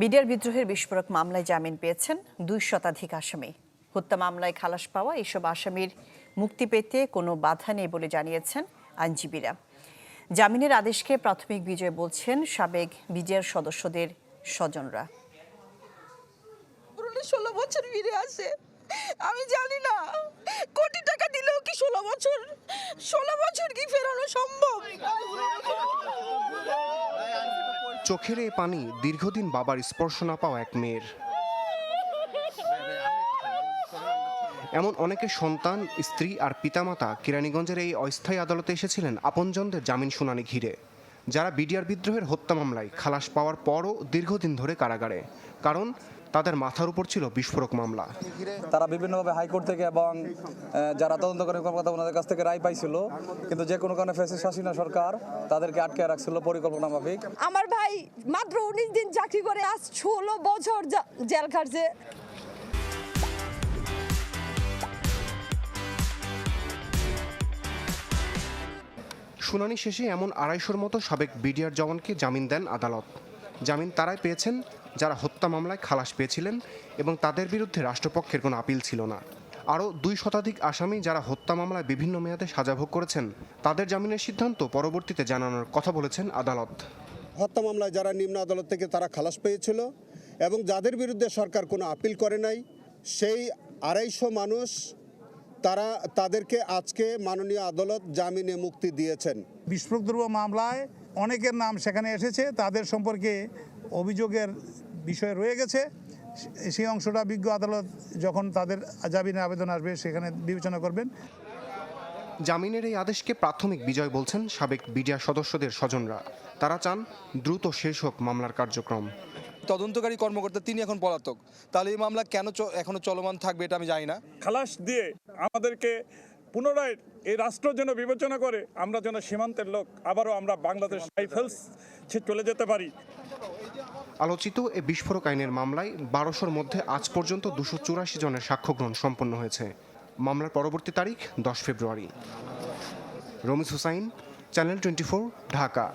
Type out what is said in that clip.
BDR বিদ্রোহের বিস্ফোরক মামলায় জামিন পেয়েছেন দুই শতাধিক আসামি। হত্যা মামলায় খালাস পাওয়া এসব আসামির মুক্তি পেতে কোনো বাধা নেই বলে জানিয়েছেন আইনজীবীরা। জামিনের আদেশকে প্রাথমিক বিজয় বলছেন সাবেক বিডিআর সদস্যদের স্বজনরা। ষোলো বছর ফিরে আসে। আমি জানি না, কোটি টাকা দিলেও কি ষোলো বছর? ষোলো বছর কি ফেরানো সম্ভব? চোখের এ পানি দীর্ঘদিন বাবার স্পর্শ না পাওয়া এক মেয়ের। এমন অনেকে সন্তান, স্ত্রী আর পিতামাতা কেরানীগঞ্জের এই অস্থায়ী আদালতে এসেছিলেন আপনজনদের জামিন শুনানি ঘিরে, যারা বিডিআর বিদ্রোহের হত্যা মামলায় খালাস পাওয়ার পরও দীর্ঘদিন ধরে কারাগারে। কারণ তাদের মাথার উপর ছিল বিস্ফোরক মামলা। তারা বিভিন্নভাবে হাইকোর্ট থেকে এবং যারা তদন্তকারী কর্মকর্তা ওনাদের কাছ থেকে রায় পাইছিল কিন্তু যে কোনো কারণে ফেসিস হাসিনা সরকার তাদেরকে আটকে রাখছিল পরিকল্পনা মাফিক। আমার ভাই মাত্র উনিশ দিন চাকরি করে আজ ষোলো বছর জেল খাটছে। শুনানি শেষে এমন আড়াইশোর মতো সাবেক বিডিআর জওয়ানকে জামিন দেন আদালত। জামিন তারাই পেয়েছেন যারা হত্যা মামলায় খালাস পেয়েছিলেন এবং তাদের বিরুদ্ধে রাষ্ট্রপক্ষের কোনো আপিল ছিল না। আরও দুই শতাধিক আসামি যারা হত্যা মামলায় বিভিন্ন মেয়াদে সাজা ভোগ করেছেন তাদের জামিনের সিদ্ধান্ত পরবর্তীতে জানানোর কথা বলেছেন আদালত। হত্যা মামলায় যারা নিম্ন আদালত থেকে তারা খালাস পেয়েছিল এবং যাদের বিরুদ্ধে সরকার কোনো আপিল করে নাই সেই আড়াইশো মানুষ তারা তাদেরকে আজকে মাননীয় আদালত জামিনে মুক্তি দিয়েছেন। বিস্ফোরক দ্রব্য মামলায় অনেকের নাম সেখানে এসেছে তাদের সম্পর্কে অভিযোগের বিষয় রয়ে গেছে। সেই অংশটা বিজ্ঞ আদালত যখন তাদের জামিনের আবেদন আসবে সেখানে বিবেচনা করবেন। জামিনের এই আদেশকে প্রাথমিক বিজয় বলছেন সাবেক বিডিআর সদস্যদের স্বজনরা। তারা চান দ্রুত শেষ হোক মামলার কার্যক্রম। তদন্তকারী কর্মকর্তা তিনি এখন পলাতক। তাহলে এই মামলা কেন চ- এখনও চলমান থাকবে এটা আমি জানি না। খালাস দিয়ে আমাদেরকে পুনরায় এই রাষ্ট্র যেন বিবেচনা করে, আমরা যেন সীমান্তের লোক, আবারও আমরা বাংলাদেশ রাইফেলস চলে যেতে পারি। আলোচিত এ বিস্ফোরক আইনের মামলায় বারোশোর মধ্যে আজ পর্যন্ত দুশো চুরাশি জনের সাক্ষ্য গ্রহণ সম্পন্ন হয়েছে। মামলার পরবর্তী তারিখ দশ February. Ramiz Hussain, channel twenty Dhaka.